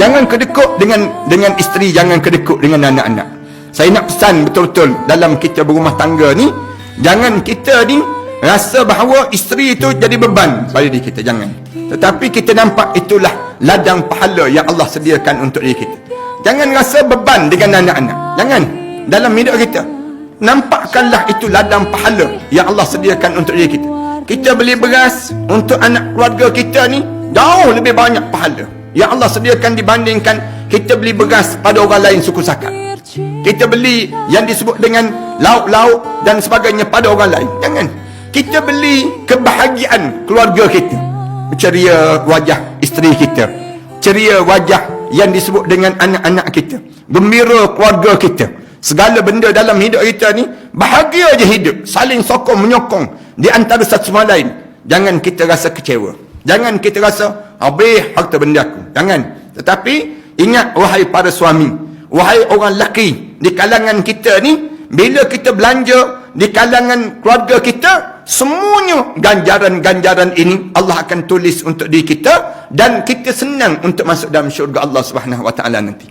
Jangan kedekut dengan dengan isteri, jangan kedekut dengan anak-anak. Saya nak pesan betul-betul dalam kita berumah tangga ni, jangan kita ni rasa bahawa isteri itu jadi beban pada diri kita, jangan. Tetapi kita nampak itulah ladang pahala yang Allah sediakan untuk diri kita. Jangan rasa beban dengan anak-anak. Jangan. Dalam hidup kita. Nampakkanlah itu ladang pahala yang Allah sediakan untuk diri kita. Kita beli beras untuk anak keluarga kita ni jauh lebih banyak pahala yang Allah sediakan dibandingkan kita beli beras pada orang lain suku sakat. Kita beli yang disebut dengan lauk-lauk dan sebagainya pada orang lain. Jangan. Kita beli kebahagiaan keluarga kita. Ceria wajah isteri kita. Ceria wajah yang disebut dengan anak-anak kita. Gembira keluarga kita. Segala benda dalam hidup kita ni bahagia je hidup. Saling sokong menyokong di antara satu sama lain. Jangan kita rasa kecewa. Jangan kita rasa habis harta benda aku. Jangan. Tetapi ingat wahai para suami, wahai orang lelaki di kalangan kita ni bila kita belanja di kalangan keluarga kita semuanya ganjaran-ganjaran ini Allah akan tulis untuk diri kita dan kita senang untuk masuk dalam syurga Allah Subhanahu wa taala nanti.